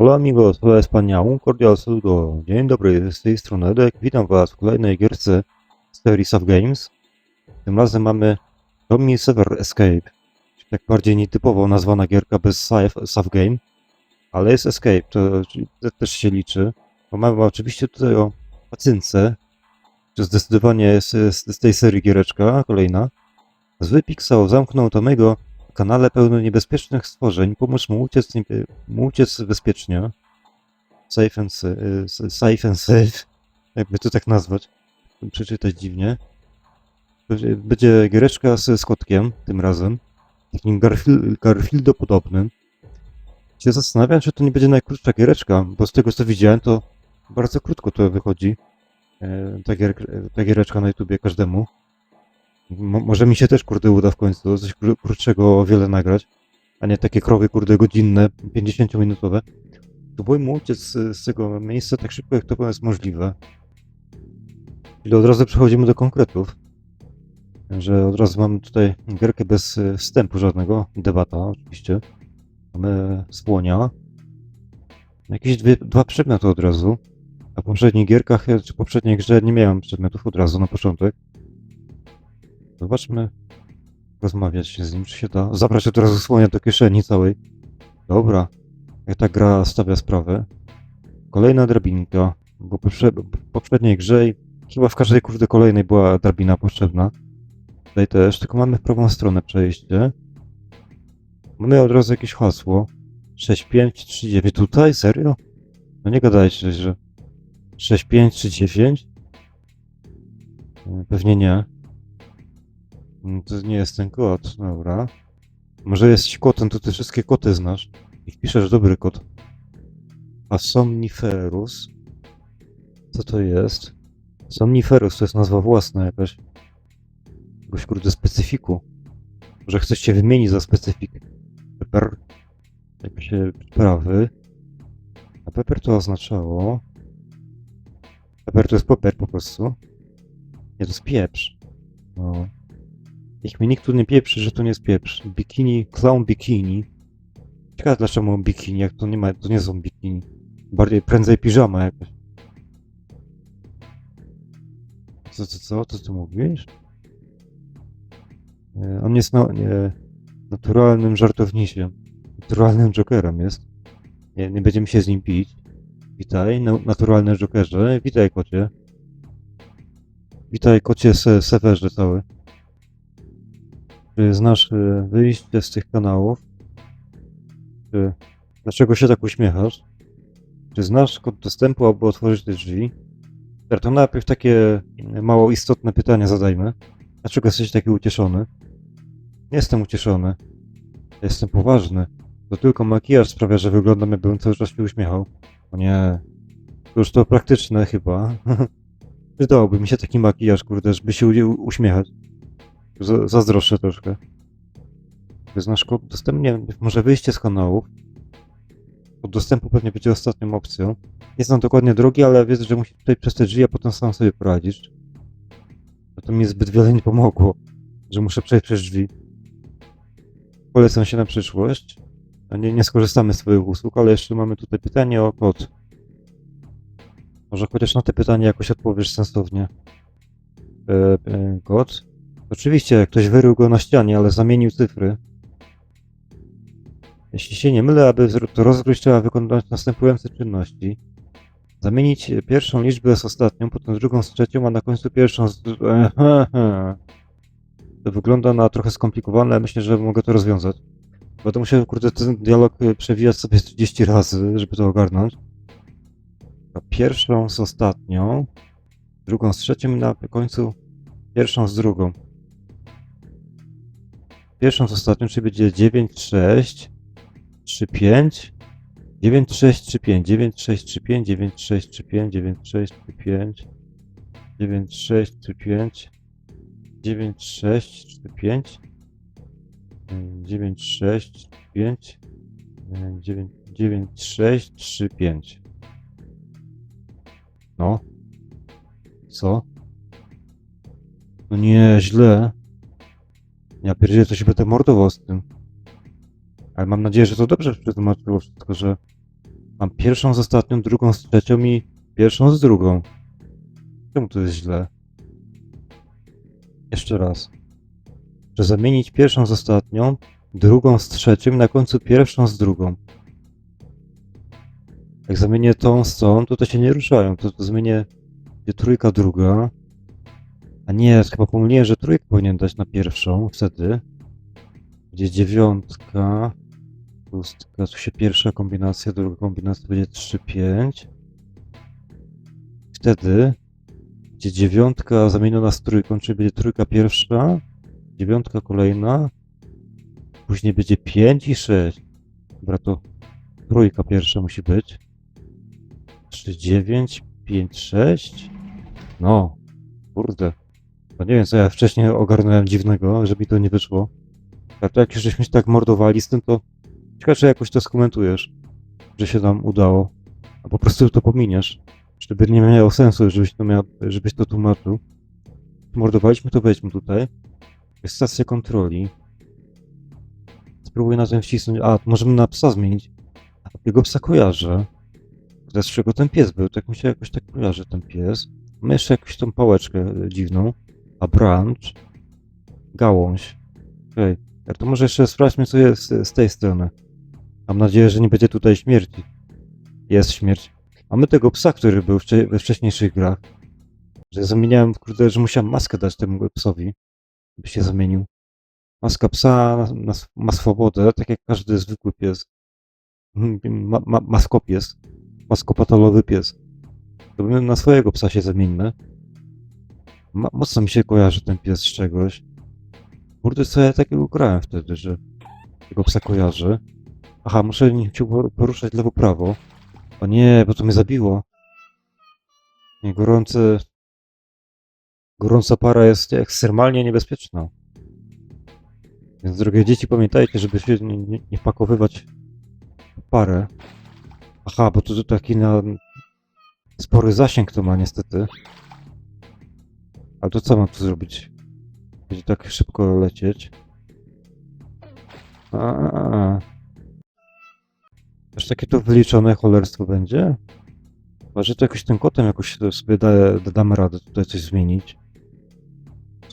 Hola amigos, hola España, un cordial saludo. Dzień dobry, z tej strony Edek. Witam Was w kolejnej gierce z Theories of Games. Tym razem mamy Tommy Sever Escape. Tak bardziej nietypowo nazwana gierka bez save, game, ale jest Escape, to, to też się liczy. Bo mamy oczywiście tutaj o pacynce, czy zdecydowanie jest z, z tej serii giereczka, kolejna. Zły Pixel zamknął Tomego kanale pełno niebezpiecznych stworzeń. Pomóż mu uciec, mu uciec bezpiecznie. Safe and, y, safe and safe. Jakby to tak nazwać. Przeczytać dziwnie. Będzie- giereczka z, z tym razem. Takim Garfil- Garfieldo-podobnym. Się zastanawiam, czy to nie będzie najkrótsza giereczka, bo z tego co widziałem, to bardzo krótko to wychodzi. E, ta, gier, ta giereczka na YouTubie każdemu. Mo- może mi się też, kurde, uda w końcu coś kró- krótszego o wiele nagrać, a nie takie krowy, kurde, godzinne, 50-minutowe. Próbujmy uciec z, z tego miejsca tak szybko, jak to jest możliwe. Czyli od razu przechodzimy do konkretów. Że od razu mamy tutaj gierkę bez e, wstępu żadnego, debata oczywiście. Mamy słonia. Jakieś dwie, dwa przedmioty od razu. A w poprzednich gierkach, e, czy poprzedniej grze nie miałem przedmiotów od razu na początek. Zobaczmy, rozmawiać się z nim, czy się da. Zabrać od razu słonia do kieszeni całej. Dobra, jak ta gra stawia sprawę. Kolejna drabinka, bo poprze- poprzedniej grze i chyba w każdej kurde kolejnej była drabina potrzebna. Tutaj też, tylko mamy w prawą stronę przejście. Mamy od razu jakieś hasło. 6539. Tutaj? Serio? No nie gadajcie, że 6539? E, Pewnie nie. Mm, To nie jest ten kot, dobra. Może jesteś kotem, to ty wszystkie koty znasz. I wpiszesz dobry kot. A Somniferus? Co to jest? Somniferus to jest nazwa własna jakaś. Jakiegoś kurde specyfiku. Może chcesz się wymienić za specyfik. Pepper. Jakieś sprawy. A pepper to oznaczało... Pepper to jest pepper po prostu. Nie, to jest pieprz. No. Niech mi nikt tu nie pieprzy, że to nie jest pieprz. Bikini, clown bikini. Ciekawe dlaczego bikini, jak to nie ma, to nie są bikini. Bardziej prędzej piżama jakaś. Co, co, co? Co ty mówisz? E, On jest no, nie, naturalnym żartownisiem. Naturalnym jokerem jest. Nie, nie będziemy się z nim pić. Witaj, na, naturalny jokerze. Witaj, kocie. Witaj, kocie se, sewerze cały. Czy znasz y, wyjście z tych kanałów? Czy dlaczego się tak uśmiechasz? Czy znasz kod dostępu, aby otworzyć te drzwi? To najpierw takie y, mało istotne pytania zadajmy. Dlaczego jesteś taki ucieszony? Nie jestem ucieszony. Jestem poważny. To tylko makijaż sprawia, że wyglądam jakbym cały czas się uśmiechał. O nie. To już to praktyczne chyba. Przydałby mi się taki makijaż, kurde, żeby się uśmiechać. Zazdroszczę troszkę. Czy znasz kod dostępu? Nie wiem, może wyjście z kanałów. Kod dostępu pewnie będzie ostatnią opcją. Nie znam dokładnie drogi, ale wiedzę, że musi tutaj przez te drzwi, a potem sam sobie poradzisz. No to mi zbyt wiele nie pomogło, że muszę przejść przez drzwi. Polecam się na przyszłość. A nie, nie skorzystamy z swoich usług, ale jeszcze mamy tutaj pytanie o kod. Może chociaż na te pytanie jakoś odpowiesz sensownie. E, kod? Oczywiście, ktoś wyrył go na ścianie, ale zamienił cyfry. Jeśli się nie mylę, aby to rozgryźć, trzeba wykonać następujące czynności. Zamienić pierwszą liczbę z ostatnią, potem drugą z trzecią, a na końcu pierwszą z... To wygląda na trochę skomplikowane, myślę, że mogę to rozwiązać. Będę musiał, kurde, ten dialog przewijać sobie 30 razy, żeby to ogarnąć. Pierwszą z ostatnią, drugą z trzecią i na końcu pierwszą z drugą. Pierwszą z ostatnią, czyli będzie 9, 6, 3, 5, 9, 6, 3, 5, 9, 6, 3, 5, 9, 6, 3, 5, 9, 6, 3, 5, 9, 6, 3, 5, 9, 6, 4, 5, 9, 6, 5, 9, 9, 6, 3, 5. No. Co? No nie, źle. Ja pierdzielę, to się będę mordował z tym. Ale mam nadzieję, że to dobrze przetłumaczyło wszystko, że Mam pierwszą z ostatnią, drugą z trzecią i pierwszą z drugą. Czemu to jest źle? Jeszcze raz. Że zamienić pierwszą z ostatnią, drugą z trzecią, na końcu pierwszą z drugą. Jak zamienię tą z tą, to te się nie ruszają. To, to zmienię trójka druga. A nie, chyba pomyliłem, że trójkę powinien dać na pierwszą wtedy. Gdzie dziewiątka. Pustka, tu się pierwsza kombinacja, druga kombinacja będzie 3, 5. Wtedy, gdzie dziewiątka zamieniona z trójką, czyli będzie trójka pierwsza, dziewiątka kolejna, później będzie 5 i 6. Dobra, to trójka pierwsza musi być. 3, 9, 5, 6. No, kurde. No nie wiem, co ja wcześniej ogarnąłem dziwnego, że mi to nie wyszło. A to jak już żeśmy się tak mordowali z tym, to ciekawe, czy jakoś to skomentujesz, że się nam udało. A po prostu to pominiesz. Żeby nie miało sensu, żebyś to, miał, żebyś to tłumaczył. Mordowaliśmy, to wejdźmy tutaj. Jest stacja kontroli. Spróbuję na tym wcisnąć. A, możemy na psa zmienić. A tego psa kojarzę. Z czego ten pies był? Tak mi się jakoś tak kojarzy ten pies. Mamy jeszcze jakąś tą pałeczkę e, dziwną. A branch. Gałąź. Okej. Okay. To może jeszcze sprawdźmy, co jest z- tej strony. Mam nadzieję, że nie będzie tutaj śmierci. Jest śmierć. Mamy tego psa, który był we wcześniejszych grach. Że zamieniałem, kurde, że musiałem maskę dać temu psowi, by się zamienił. Maska psa ma swobodę, tak jak każdy zwykły pies. Ma, ma, maskopies. Maskopatolowy pies. To my na swojego psa się zamieńmy. Ma, mocno mi się kojarzy ten pies z czegoś. Kurde, co ja takiego grałem wtedy, że tego psa kojarzy. Aha, muszę nie chciał por- poruszać lewo-prawo. O nie, bo to mnie zabiło. Nie, gorące... Gorąca para jest ekstremalnie niebezpieczna. Więc drogie dzieci, pamiętajcie, żeby się nie, nie, nie wpakowywać w parę. Aha, bo to, to taki na... Spory zasięg to ma niestety. Ale to co mam tu zrobić? Będzie tak szybko lecieć. A. Aż takie to wyliczone cholerstwo będzie? Chyba, że to jakoś tym kotem jakoś sobie da, da, damy radę tutaj coś zmienić.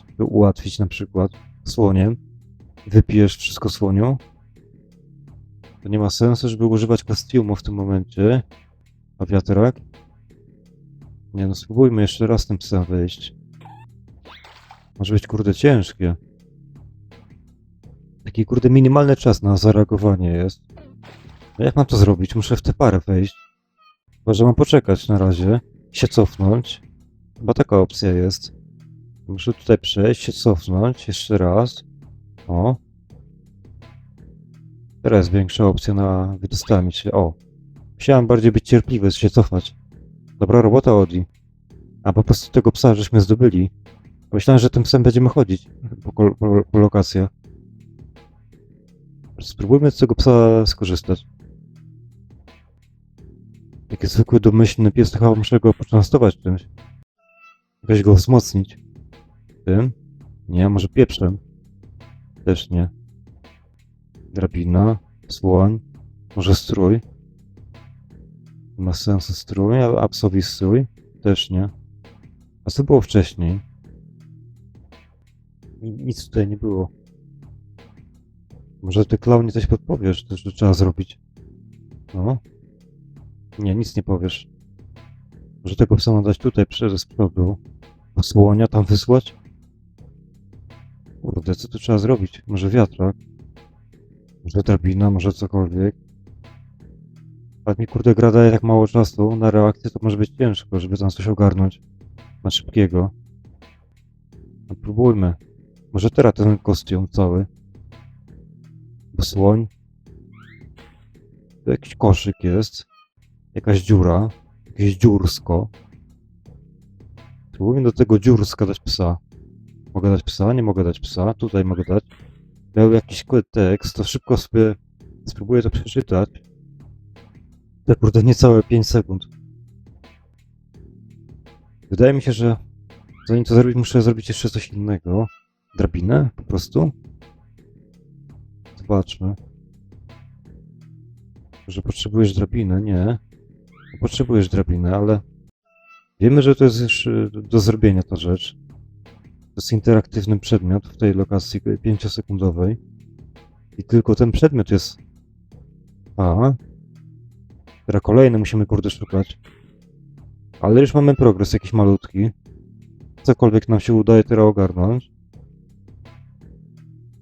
Żeby ułatwić na przykład słoniem. Wypijesz wszystko słoniu. To nie ma sensu, żeby używać kostiumu w tym momencie. A wiatrak? Nie no, spróbujmy jeszcze raz tym psem wyjść. Może być kurde ciężkie. Taki kurde minimalny czas na zareagowanie jest. No jak mam to zrobić? Muszę w tę parę wejść. Chyba, że mam poczekać na razie. Się cofnąć. Chyba taka opcja jest. Muszę tutaj przejść, się cofnąć. Jeszcze raz. O. Teraz większa opcja na wydostanie się. O. Musiałem bardziej być cierpliwy, się cofać. Dobra robota, Odi. A po prostu tego psa żeśmy zdobyli. Myślałem, że tym psem będziemy chodzić po, po, po lokacjach. Spróbujmy z tego psa skorzystać. Taki zwykły, domyślny pies, to chyba muszę go poczęstować czymś. Jakoś go wzmocnić. Tym? Nie, może pieprzem. Też nie. Drabina, słoń, może strój. Ma sensu strój, a psowi strój? Też nie. A co było wcześniej? Ni- Nic tutaj nie było. Może ty klaunie coś podpowiesz, to, że trzeba zrobić. No. Nie, nic nie powiesz. Może tego psa dać tutaj przez słonia tam wysłać? Kurde, co tu trzeba zrobić? Może wiatrak? Może drabina, może cokolwiek? Tak mi kurde gra daje tak mało czasu na reakcję, to może być ciężko, żeby tam coś ogarnąć. Na szybkiego. No próbujmy. Może teraz ten kostium cały. Bo słoń. Tu jakiś koszyk jest. Jakaś dziura. Jakieś dziursko. Spróbujmy do tego dziurska dać psa. Mogę dać psa? Nie mogę dać psa. Tutaj mogę dać. Miał jakiś tekst, to szybko sobie spróbuję to przeczytać. To kurde niecałe 5 sekund. Wydaje mi się, że zanim to zrobić, muszę zrobić jeszcze coś innego. Drabinę po prostu. Zobaczmy. Że potrzebujesz drabiny? Nie. Potrzebujesz drabiny, ale wiemy, że to jest już y, do zrobienia ta rzecz. To jest interaktywny przedmiot w tej lokacji 5-sekundowej. I tylko ten przedmiot jest. A. Teraz kolejny musimy kurde szukać. Ale już mamy progres jakiś malutki. Cokolwiek nam się udaje teraz ogarnąć.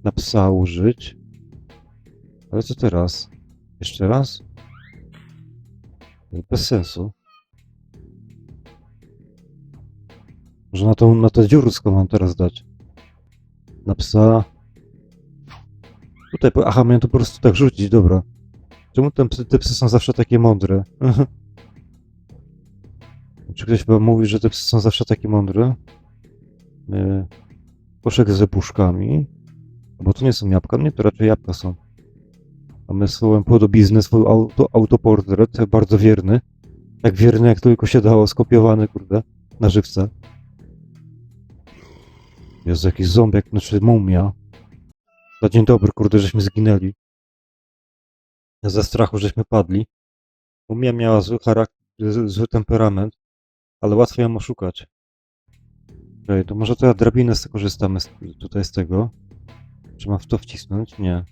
Na psa użyć. Ale co teraz? Jeszcze raz? Bez sensu. Może na tą, na to dziursko mam teraz dać. Na psa. Tutaj, aha, miałem to po prostu tak rzucić, dobra. Czemu te psy, te psy są zawsze takie mądre? Czy ktoś wam mówi, że te psy są zawsze takie mądre? Yy, koszek ze puszkami. Bo to nie są jabłka, nie, to raczej jabłka są. Mamy słowem podobizny, swój auto, autoportret, bardzo wierny. Tak wierny, jak tylko się dało, skopiowany, kurde, na żywca. Jest jakiś ząbek, znaczy mumia. Za dzień dobry, kurde, żeśmy zginęli. Ze strachu, żeśmy padli. Mumia miała zły charakter, zły temperament, ale łatwo ją oszukać. Okej, to może to ja drabinę skorzystamy z, tutaj z tego. Czy mam w to wcisnąć? Nie.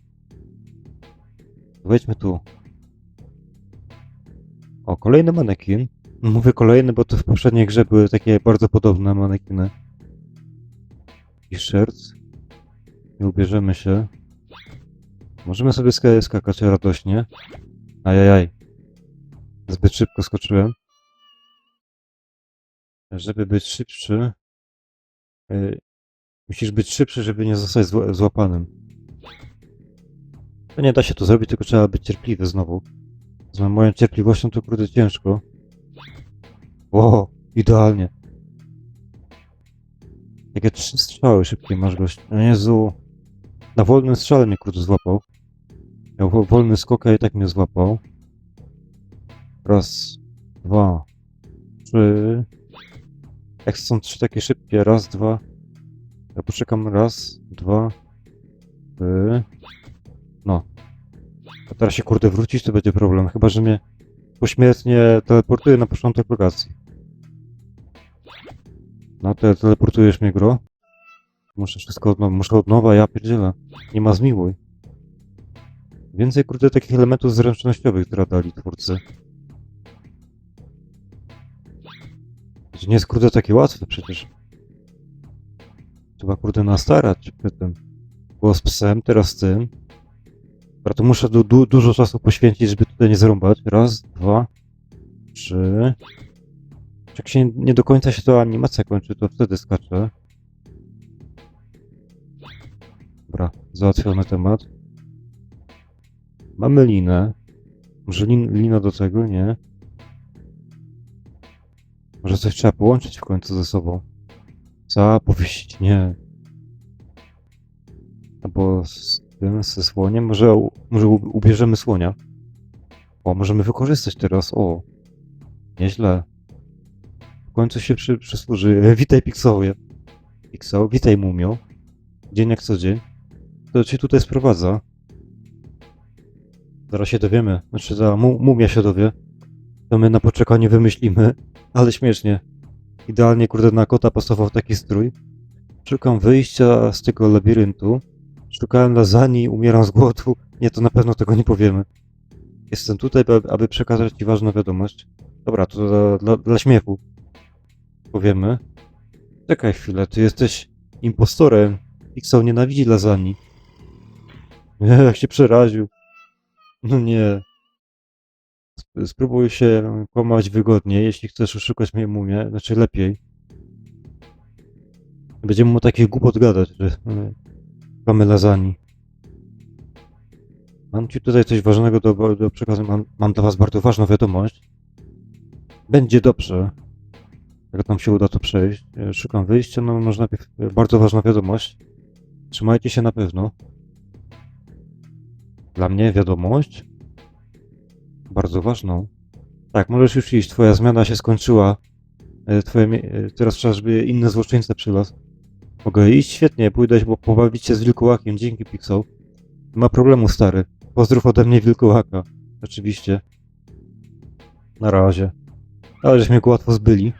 Wejdźmy tu. O, kolejny manekin. Mówię kolejny, bo to w poprzedniej grze były takie bardzo podobne manekiny. Szerc. I ubierzemy się. Możemy sobie sk- skakać radośnie. Ajajaj. Zbyt szybko skoczyłem. Żeby być szybszy, y, musisz być szybszy, żeby nie zostać zła- złapanym. To nie da się to zrobić, tylko trzeba być cierpliwy znowu. Z moją cierpliwością to kurde ciężko. O, idealnie. Jakie trzy strzały szybkie masz gość. O Jezu. Na wolnym strzale mnie kurde złapał. Miał wo- wolny skok, i tak mnie złapał. Raz, dwa, trzy. Jak są trzy takie szybkie, raz, dwa. Ja poczekam raz, dwa, trzy. No. A teraz się kurde wrócić, to będzie problem. Chyba, że mnie pośmiertnie teleportuje na początek lokacji. No, te, teleportujesz mnie, gro? Muszę wszystko od nowa, muszę od nowa, ja pierdzielę. Nie ma zmiłuj. Więcej, kurde, takich elementów zręcznościowych, które dali twórcy. To nie jest, kurde, takie łatwe przecież. Trzeba, kurde, nastarać przy tym. Było z psem, teraz z tym. Dobra, to muszę du du dużo czasu poświęcić, żeby tutaj nie zarąbać. Raz, dwa, trzy. Jak się nie do końca się ta animacja kończy, to wtedy skaczę. Dobra, załatwiony temat. Mamy linę. Może lin lina do tego? Nie. Może coś trzeba połączyć w końcu ze sobą. Co? Powiesić? Nie. Albo z tym, ze słoniem? Może, może ubierzemy słonia? O, możemy wykorzystać teraz. O. Nieźle. W końcu się przy, przysłuży. E, Witaj, Pixowie. Pixel, witaj, Mumio. Dzień jak co dzień. To cię tutaj sprowadza. Zaraz się dowiemy. Znaczy, za mu, Mumia się dowie. To my na poczekanie wymyślimy. Ale śmiesznie. Idealnie, kurde, na kota pasował taki strój. Szukam wyjścia z tego labiryntu. Szukałem lasagne, umieram z głodu. Nie, to na pewno tego nie powiemy. Jestem tutaj, aby, przekazać ci ważną wiadomość. Dobra, to dla, dla, dla śmiechu. Powiemy. Czekaj chwilę, ty jesteś impostorem. Pixel nienawidzi lasagne. Jak się przeraził. No nie. Sp- Spróbuj się kłamać wygodnie, jeśli chcesz oszukać mnie mumię, znaczy lepiej. Będziemy mu takich głupot gadać, że e, mamy. Mam ci tutaj coś ważnego do, do przekazu. Mam, mam dla was bardzo ważną wiadomość. Będzie dobrze. Jak nam się uda to przejść. E, Szukam wyjścia, no może najpierw e, bardzo ważna wiadomość. Trzymajcie się na pewno. Dla mnie wiadomość? Bardzo ważną. Tak, możesz już iść, twoja zmiana się skończyła. E, Twoje, e, teraz trzeba, żeby inny złoczyńca przylazł. Mogę iść? Świetnie, pójdę bo pobawić się z wilkołakiem, dzięki Pixel. Ma problemu, stary. Pozdrów ode mnie wilkołaka. Oczywiście. Na razie. Ale żeśmy go łatwo zbyli.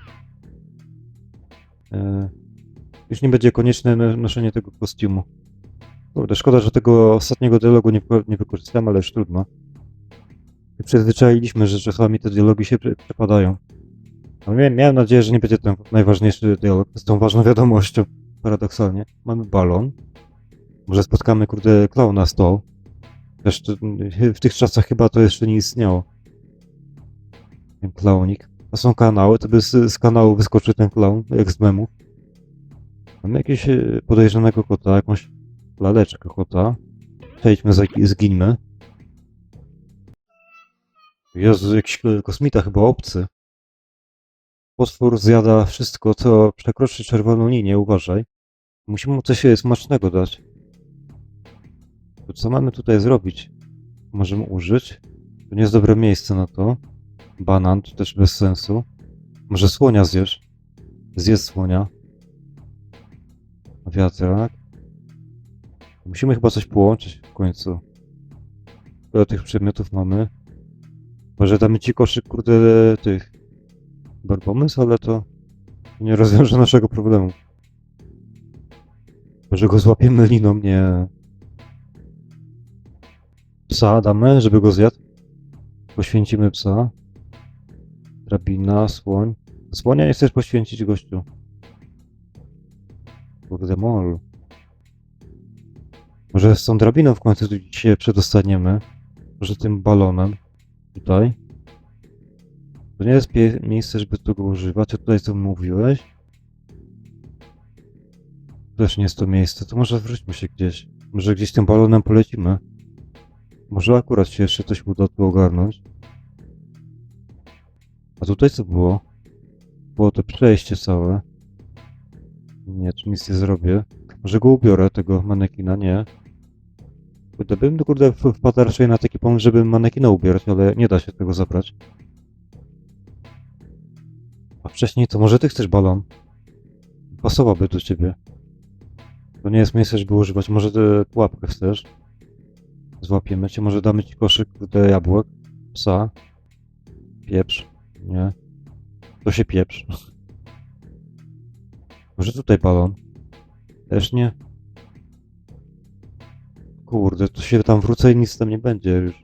E, już nie będzie konieczne no- noszenie tego kostiumu. Kurde, szkoda, że tego ostatniego dialogu nie, nie wykorzystałem, ale już trudno. Przyzwyczailiśmy, że czasami te dialogi się przepadają. Ale miałem, nadzieję, że nie będzie ten najważniejszy dialog z tą ważną wiadomością. Paradoksalnie. Mamy balon. Może spotkamy, kurde, klauna tą. Też to, w tych czasach chyba to jeszcze nie istniało. Ten klaunik. A są kanały, to by z, z kanału wyskoczył ten klaun, jak z memów. Mamy jakiegoś e, podejrzanego kota, jakąś laleczkę kota. Przejdźmy, zgińmy. Jezu, jakiś kosmita chyba obcy. Potwór zjada wszystko, co przekroczy czerwoną linię, uważaj. Musimy mu coś smacznego dać. To co mamy tutaj zrobić? Możemy użyć? To nie jest dobre miejsce na to. Banan, to też bez sensu. Może słonia zjesz? Zjedz słonia. Wiatrak. Musimy chyba coś połączyć w końcu. Tyle tych przedmiotów mamy. Może damy ci koszyk, kurde, tych... Dobry pomysł, ale to nie rozwiąże naszego problemu. Może go złapiemy liną, nie... Psa damy, żeby go zjadł. Poświęcimy psa. Drabina, słoń. Słonia nie chcesz poświęcić gościu. Kurde mol. Może z tą drabiną w końcu się przedostaniemy. Może tym balonem. Tutaj. To nie jest miejsce, żeby tego używać. A tutaj co mówiłeś? Też nie jest to miejsce. To może wróćmy się gdzieś. Może gdzieś tym balonem polecimy. Może akurat się jeszcze coś uda tu ogarnąć. A tutaj co było? Było to przejście całe. Nie, tu nic nie zrobię. Może go ubiorę, tego manekina, nie. Kurde, bym kurde wpadł raczej na taki pomysł, żeby manekina ubierać, ale nie da się tego zabrać. A wcześniej to może ty chcesz balon? Pasowałby do ciebie. To nie jest miejsce, żeby używać. Może ty pułapkę chcesz? Złapiemy cię, może damy ci koszyk kurde jabłek, psa. Pieprz. Nie. To się pieprz. Może tutaj balon? Też nie. Kurde, to się tam wrócę i nic tam nie będzie już.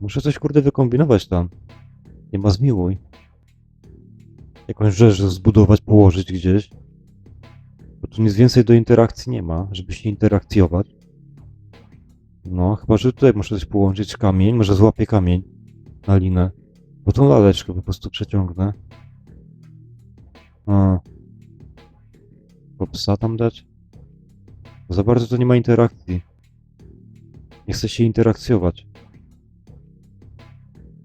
Muszę coś kurde wykombinować tam. Nie ma zmiłuj. Jakąś rzecz zbudować, położyć gdzieś. Bo tu nic więcej do interakcji nie ma, żeby się interakcjować. No, chyba, że tutaj muszę coś połączyć. Kamień, może złapię kamień na linę. Bo tą laleczkę po prostu przeciągnę. A. Bo psa tam dać? Za bardzo to nie ma interakcji. Nie chce się interakcjować.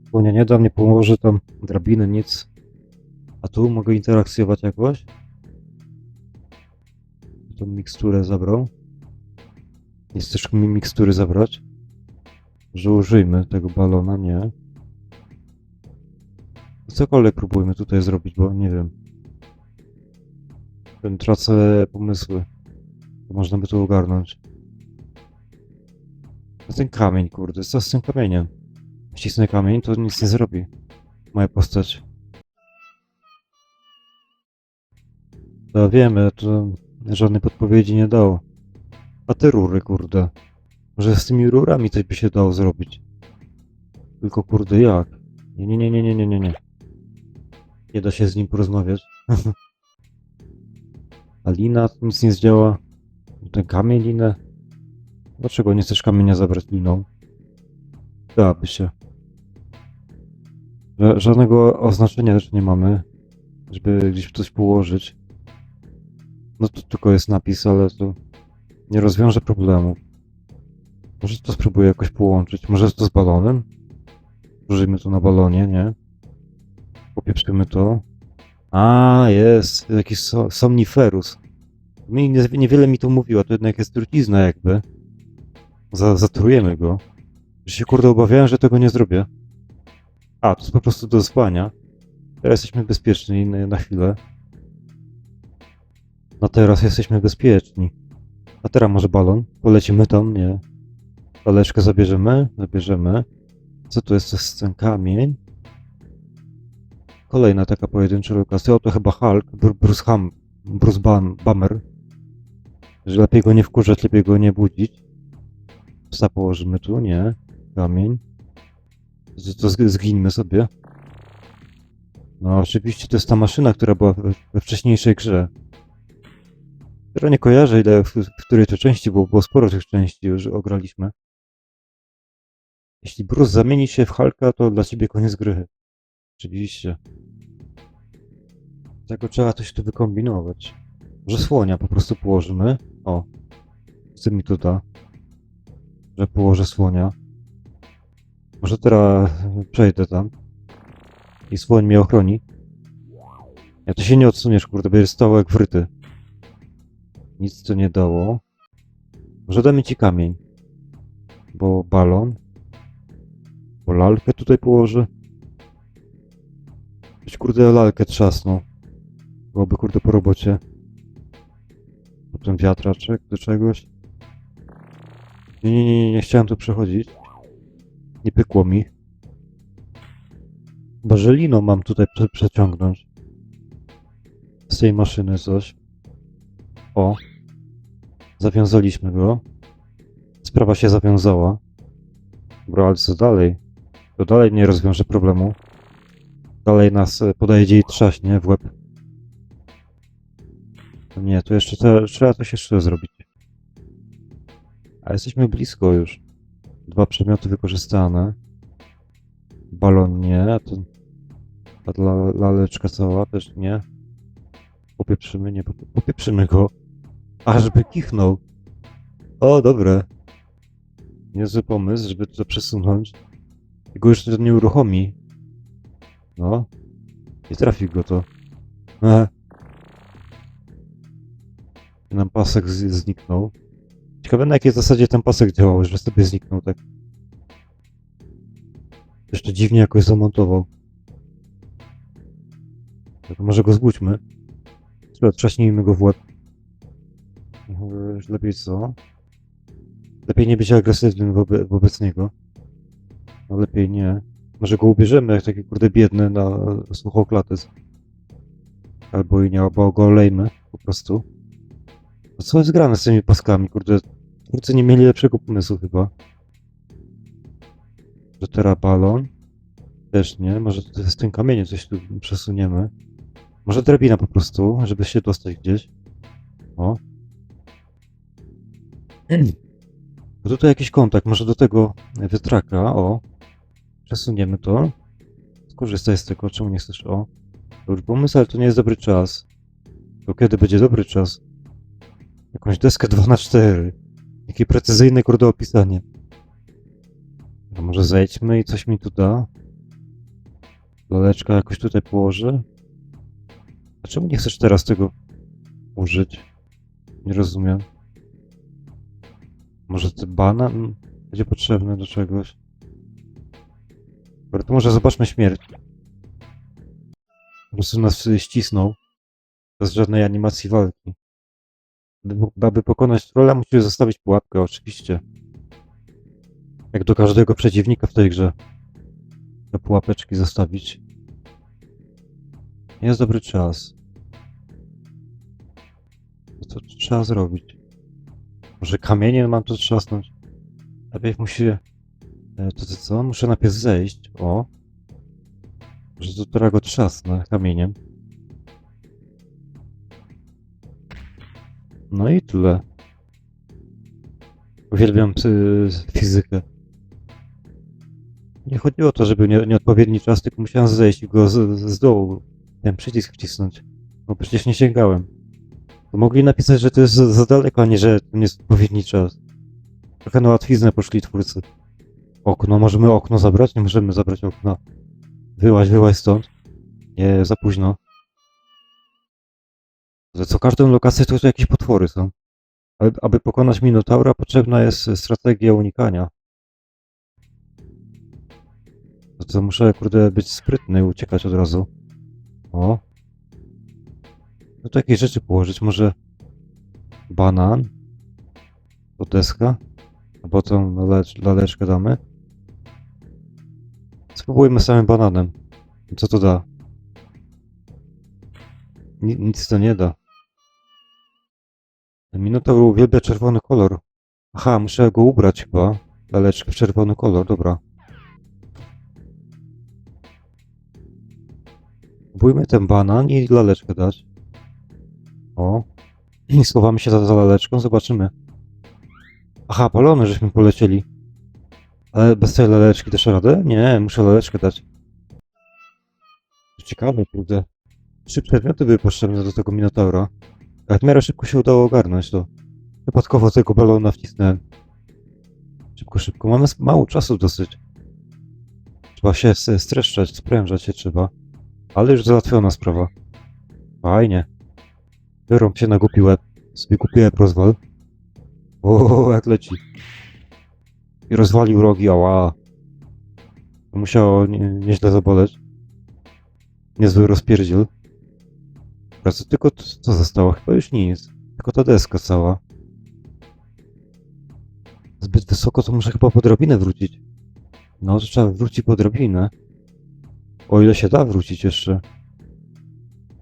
Słonia nie da, nie pomoże tam drabiny, nic. A tu mogę interakcjować jakoś? Tą miksturę zabrał. Nie chcesz mi mikstury zabrać? Że użyjmy tego balona, nie. Cokolwiek próbujmy tutaj zrobić, bo nie wiem. Ten tracę pomysły. Można by to ogarnąć. A ten kamień, kurde, co z tym kamieniem? Wcisnę kamień, to nic nie zrobi. Moja postać. To wiemy, to żadnej podpowiedzi nie dało. A te rury, kurde. Może z tymi rurami coś by się dało zrobić. Tylko kurde jak? Nie, nie, nie, nie, nie, nie, nie, nie. Nie da się z nim porozmawiać. A lina nic nie zdziała. Ten kamień linę. Dlaczego nie chcesz kamienia zabrać liną? Dałaby się. Ża- Żadnego oznaczenia też nie mamy, żeby gdzieś coś położyć. No to tylko jest napis, ale to nie rozwiąże problemu. Może to spróbuję jakoś połączyć. Może to z balonem? Użyjmy to na balonie, nie? Popieprzymy to. A, jest. Jakiś so somniferus. Mi nie, niewiele mi to mówiło, to jednak jest trucizna jakby. Za, zatrujemy go. Że się kurde obawiałem, że tego nie zrobię. A, to jest po prostu do spania. Teraz jesteśmy bezpieczni na, na chwilę. No teraz jesteśmy bezpieczni. A teraz może balon? Polecimy tam? Nie. Laleczkę zabierzemy? Zabierzemy. Co to jest? To jest ten kamień. Kolejna taka pojedyncza lokacja. O, to chyba Hulk, Br- Bruce Ham, Bruce Ban, Bummer. Że lepiej go nie wkurzać, lepiej go nie budzić. Psa położymy tu, nie. Kamień. To, to zg- zgińmy sobie. No, oczywiście to jest ta maszyna, która była we, wcześniejszej grze. Która nie kojarzę, ile, w, w której to części było, było sporo tych części już ograliśmy. Jeśli Bruce zamieni się w Hulka, to dla ciebie koniec gry. Oczywiście. Tego trzeba coś tu wykombinować. Może słonia po prostu położymy. O. Co mi to da? Że położę słonia. Może teraz przejdę tam. I słoń mnie ochroni. Ja to się nie odsuniesz, kurde, będziesz stał jak wryty. Nic to nie dało. Może damy ci kamień. Bo balon. Bo lalkę tutaj położę. Być kurde lalkę trzasnął. Byłoby kurde po robocie. Potem wiatraczek do czegoś. Nie, nie, nie, nie, chciałem tu przechodzić. Nie pykło mi. Bażeliną mam tutaj prze przeciągnąć. Z tej maszyny coś. O. Zawiązaliśmy go. Sprawa się zawiązała. Bro, ale co dalej? To dalej nie rozwiąże problemu. Dalej nas e, podejdzie i trzaśnie w łeb. Nie, to jeszcze te, trzeba coś jeszcze zrobić. A jesteśmy blisko już. Dwa przedmioty wykorzystane. Balon nie, a ten... A ta la- laleczka cała też nie. Popieprzymy, nie, pop- popieprzymy go. A, żeby kichnął. O, dobre. Niezły pomysł, żeby to przesunąć. I go już nie uruchomi. No. Nie trafi go to. E. Nam pasek zniknął. Ciekawe na jakiej zasadzie ten pasek działał, że sobie zniknął tak. Jeszcze dziwnie jakoś zamontował. Tak, może go zbudźmy. Trzeba, trzaśnijmy go w łeb. Yy, Lepiej co? Lepiej nie być agresywnym wobe, wobec niego. No lepiej nie. Może go ubierzemy jak taki kurde biedny na słuchoklatyz. Albo i nie, albo go olejmy po prostu. Co jest grane z tymi paskami, kurde? Twórcy nie mieli lepszego pomysłu chyba. Że teraz balon? Też nie. Może z tym kamieniem coś tu przesuniemy. Może drabina po prostu, żeby się dostać gdzieś. O. To tutaj jakiś kontakt, może do tego wiatraka, o. Przesuniemy to. Skorzystaj z tego, czemu nie chcesz, o. Dobry pomysł, ale to nie jest dobry czas. To kiedy będzie dobry czas? Jakąś deskę 2 na 4 Jakie precyzyjne kurde opisanie. A może zejdźmy i coś mi tu da? Laleczka jakoś tutaj położę? A czemu nie chcesz teraz tego użyć? Nie rozumiem. Może ten banan będzie potrzebny do czegoś? Dobra, to może zobaczmy śmierć. Po prostu nas ścisnął. Bez żadnej animacji walki. By, aby pokonać trolla, musisz zostawić pułapkę, oczywiście. Jak do każdego przeciwnika w tej grze. Te pułapeczki zostawić. Jest dobry czas. Co trzeba zrobić? Może kamieniem mam to trzasnąć? Najpierw musi... e, To, to co? Muszę najpierw zejść. O. Może to teraz go trzasnę kamieniem. No i tyle. Uwielbiam fizykę. Nie chodziło o to, żeby nie, nieodpowiedni czas, tylko musiałem zejść i go z, z dołu ten przycisk wcisnąć. Bo przecież nie sięgałem. To mogli napisać, że to jest za, za daleko, a nie, że to nie jest odpowiedni czas. Trochę na łatwiznę poszli twórcy. Okno, możemy okno zabrać? Nie możemy zabrać okna. Wyłaź, wyłaź stąd. Nie, za późno. Za co każdą lokację to, to jakieś potwory są. Aby, aby pokonać Minotaura potrzebna jest strategia unikania. To co, muszę kurde być sprytny i uciekać od razu. O. No to jakieś rzeczy położyć, może banan, to deska, albo tą lalecz, laleczkę damy. Spróbujmy samym bananem. Co to da? Ni nic to nie da. Minotaur uwielbia czerwony kolor. Aha, muszę go ubrać chyba. Laleczkę w czerwony kolor, dobra. Próbujmy ten banan i laleczkę dać. O. I schowamy się za, za laleczką, zobaczymy. Aha, balony żeśmy polecieli. Ale bez tej laleczki też radę? Nie, muszę laleczkę dać. Ciekawe, kurde. Trzy przedmioty były potrzebne do tego Minotaura. Ale w miarę szybko się udało ogarnąć to. Przypadkowo tego balona wcisnąłem. Szybko, szybko. Mamy mało czasu dosyć. Trzeba się streszczać, sprężać się trzeba. Ale już załatwiona sprawa. Fajnie. Wyrąb się na głupi łeb. Sobie kupiłem rozwal. O, jak leci. I rozwalił rogi, ała. Musiało nie, nieźle zaboleć. Niezły rozpierdziel. Co tylko t- co zostało? Chyba już nic. Tylko ta deska cała. Zbyt wysoko, to muszę chyba po drabinę wrócić. No, to trzeba wrócić po drabinę. O ile się da wrócić jeszcze.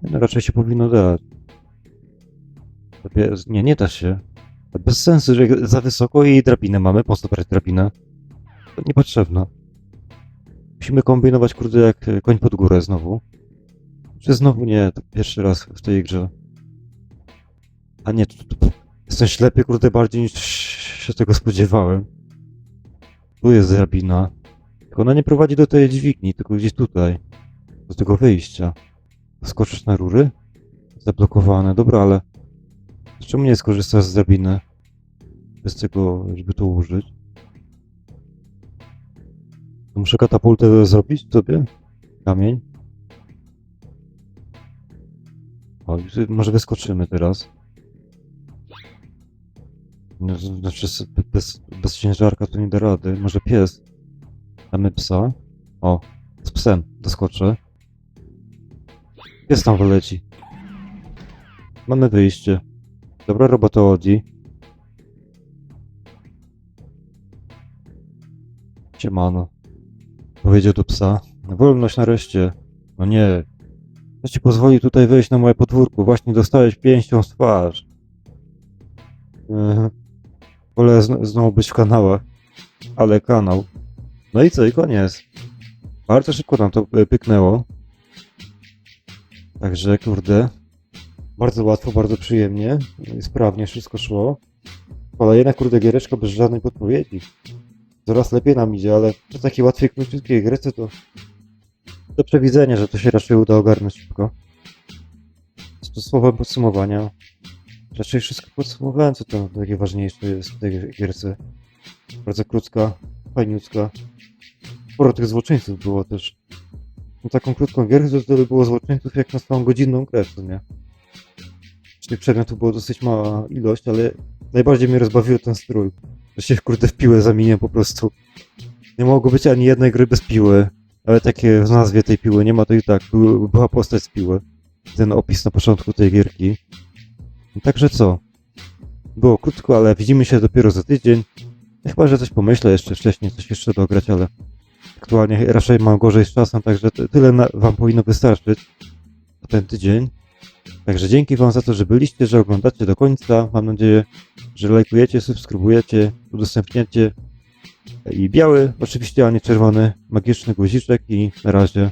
No, raczej się powinno dać. Nie, nie da się. Bez sensu, że za wysoko i drabinę mamy. Po co brać drabinę? To niepotrzebna. Musimy kombinować, kurde, jak koń pod górę znowu. Czy znowu nie, to pierwszy raz w tej grze. A nie, to, to jestem ślepy, kurde, bardziej niż się tego spodziewałem. Tu jest drabina. Tylko ona nie prowadzi do tej dźwigni, tylko gdzieś tutaj. Do tego wyjścia. Skoczysz na rury? Zablokowane, dobra, ale... Czemu nie skorzystasz z drabiny? Bez tego, żeby to użyć. Muszę katapultę zrobić sobie? Kamień? O, może wyskoczymy teraz. Znaczy, bez, bez ciężarka to nie da rady. Może pies. Damy psa. O, z psem doskoczę. Pies tam wyleci. Mamy wyjście. Dobra robota Odi. Siemano. Powiedział do psa. Wolność nareszcie. No nie. Kto ci pozwoli tutaj wejść na moje podwórko? Właśnie dostałeś pięścią w twarz. Wolę zn- znowu być w kanałach. Ale kanał. No i co? I koniec. Bardzo szybko nam to e, pyknęło. Także, kurde. Bardzo łatwo, bardzo przyjemnie. I sprawnie wszystko szło. Kolejna, kurde, giereczka bez żadnej podpowiedzi. Coraz lepiej nam idzie, ale przy takiej łatwej, króciutkiej gierce to do przewidzenia, że to się raczej uda ogarnąć szybko. To słowem podsumowania. Raczej wszystko podsumowałem, co tam najważniejsze jest w tej gierce. Bardzo krótka, fajniutka. Sporo tych złoczyńców było też. No, taką krótką gierkę to tyle było złoczyńców jak na swoją godzinną grę w sumie. Tych przedmiotów było dosyć mała ilość, ale najbardziej mnie rozbawił ten strój. Że się kurde w piłę zamieniam po prostu. Nie mogło być ani jednej gry bez piły. Ale takie w nazwie tej piły nie ma, to i tak był, była postać z piły. Ten opis na początku tej gierki. Także co? Było krótko, ale widzimy się dopiero za tydzień. Chyba, że coś pomyślę jeszcze wcześniej, coś jeszcze dograć, ale aktualnie raczej mam gorzej z czasem, także ty- tyle na, wam powinno wystarczyć na ten tydzień. Także dzięki wam za to, że byliście, że oglądacie do końca. Mam nadzieję, że lajkujecie, subskrybujecie, udostępniacie. I biały, oczywiście, a nie czerwony, magiczny guziczek i na razie.